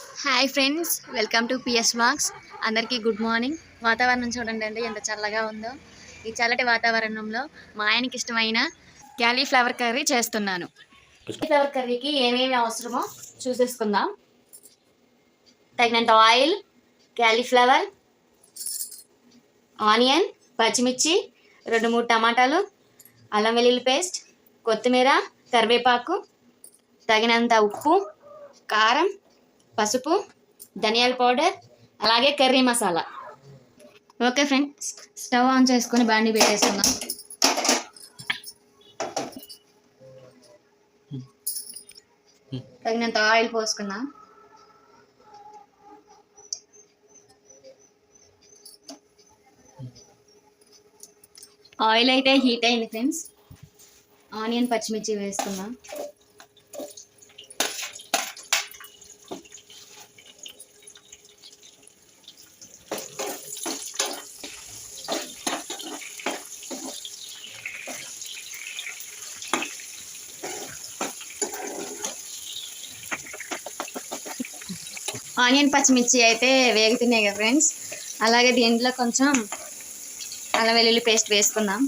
Hi friends welcome to PS wax అందరికీ good morning. వాతావరణం చూడండి అండి ఎంత చల్లగా ఉందో. ఈ చల్లటి వాతావరణంలో మా ఆయనకి ఇష్టమైన క్యాలీఫ్లవర్ కర్రీ చేస్తున్నాను. క్యాలీఫ్లవర్ కర్రీకి ఏమేమి అవసరమో చూసేసుకుందాం. తగినంత ఆయిల్ క్యాలీఫ్లవర్ ఆనియన్ పచ్చిమిర్చి రెండు మూడు టమాటాలు అల్లం వెల్లుల్లి పేస్ట్ కొత్తిమీర కరివేపాకు తగినంత ఉప్పు కారం పసుపు ధనియాల పౌడర్ అలాగే curry masala. Okay friends stove on చేసుకొని బాండి పెట్టేసుకుందాం. తగినంత ఆయిల్ పోసుకుందాం. ఆయిల్ అయితే హీట్ అయింది ఫ్రెండ్స్. ఆనియన్ పచ్చిమిర్చి వేసుకుందాం. ఆనియన్ పచ్చిమిర్చి అయితే వేగుతున్నాయి కదా ఫ్రెండ్స్. అలాగే దీంట్లో కొంచెం అల్లం వెల్లుల్లి పేస్ట్ వేసుకుందాం.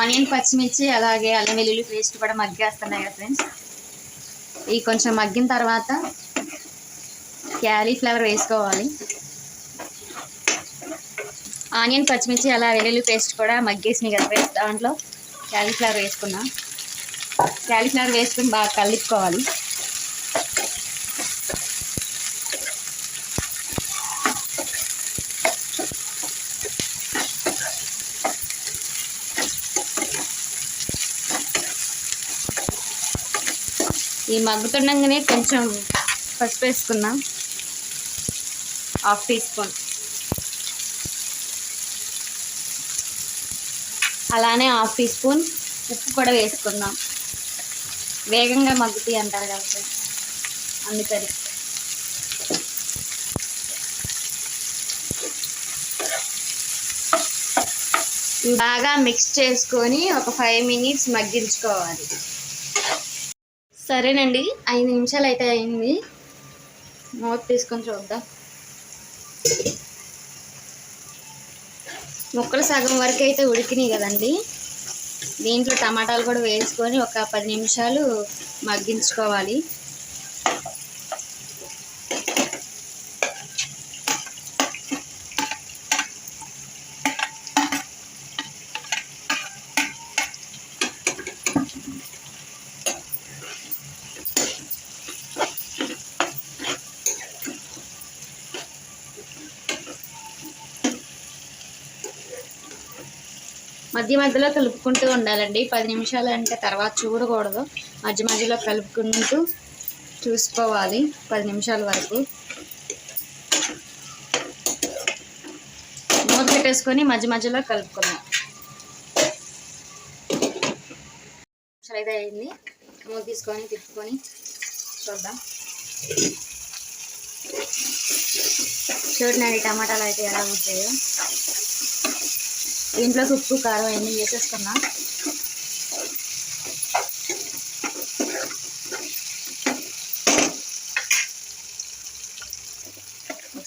ఆనియన్ పచ్చిమిర్చి అలాగే అల్లం వెల్లుల్లి పేస్ట్ కూడా మగ్గేస్తున్నాయి కదా ఫ్రెండ్స్. ఇవి కొంచెం మగ్గిన తర్వాత క్యాలీఫ్లవర్ వేసుకోవాలి. ఆనియన్ పచ్చిమిర్చి అలా వెల్లుల్లి పేస్ట్ కూడా మగ్గేసినాయి కదా ఫ్రెండ్స్. దాంట్లో క్యాలీఫ్లవర్ వేసుకున్నాం. క్యాలీఫ్లవర్ వేసుకుని బాగా కలుపుకోవాలి. ఈ మగ్గుతుండగానే కొంచెం పసుపు వేసుకుందాం హాఫ్ టీ స్పూన్. అలానే హాఫ్ టీ స్పూన్ ఉప్పు కూడా వేసుకుందాం. వేగంగా మగ్గుతాయి అంటారు కదా అందుకని. బాగా మిక్స్ చేసుకొని ఒక ఫైవ్ మినిట్స్ మగ్గించుకోవాలి. సరేనండి ఐదు నిమిషాలు అయితే అయింది. మూత తీసుకొని చూద్దాం. ముక్కలు సగం వరకు అయితే ఉడికినాయి కదండి. దీంట్లో టమాటాలు కూడా వేసుకొని ఒక పది నిమిషాలు మగ్గించుకోవాలి. మధ్య మధ్యలో కలుపుకుంటూ ఉండాలండి. పది నిమిషాలు అంటే తర్వాత చూడకూడదు. మధ్య మధ్యలో కలుపుకుంటూ చూసుకోవాలి. పది నిమిషాల వరకు. మూత పెట్టేసుకొని మధ్య మధ్యలో కలుపుకుందాం. నిమిషాలు అయితే అయింది. మూత తీసుకొని తిప్పుకొని చూద్దాం. చూడండి టమాటాలు అయితే ఎలా ఉంటాయో. దీంట్లో ఉప్పు కారం అన్నీ వేసేసుకున్నా.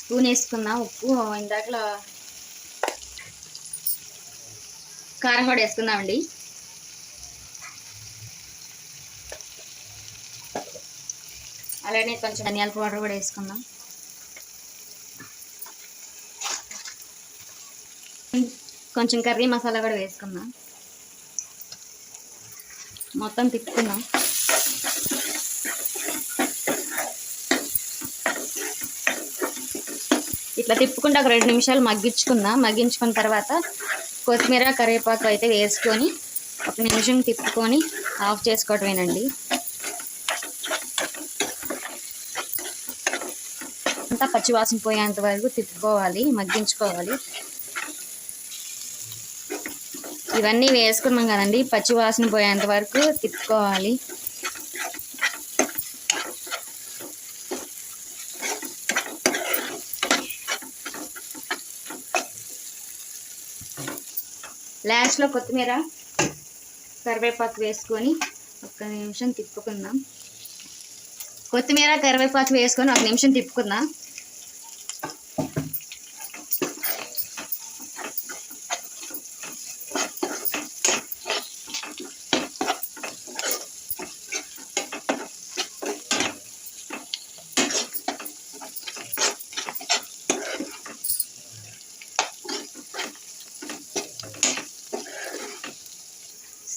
స్పూన్ వేసుకున్నా. ఉప్పు ఇందాకలో కారం కూడా వేసుకుందామండి. అలానే కొంచెం ధనియాల పౌడర్ కూడా వేసుకుందాం. కొంచెం కర్రీ మసాలా కూడా వేసుకుందాం. మొత్తం తిప్పుకుందాం. ఇట్లా తిప్పుకుంటే ఒక రెండు నిమిషాలు మగ్గించుకుందాం. మగ్గించుకున్న తర్వాత కొత్తిమీర కరివేపాకు అయితే వేసుకొని ఒక నిమిషం తిప్పుకొని ఆఫ్ చేసుకోవటమేనండి. అంతా పచ్చివాసన పోయేంత వరకు తిప్పుకోవాలి మగ్గించుకోవాలి. ఇవన్నీ వేసుకున్నాం కదండి. పచ్చివాసన పోయేంత వరకు తిప్పుకోవాలి. లాస్ట్లో కొత్తిమీర కరివేపాకు వేసుకొని ఒక్క నిమిషం తిప్పుకుందాం. కొత్తిమీర కరివేపాకు వేసుకొని ఒక నిమిషం తిప్పుకుందాం.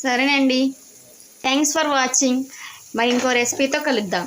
సరేనండి. థ్యాంక్స్ ఫర్ వాచింగ్ మరి ఇంకో రెసిపీతో కలుద్దాం.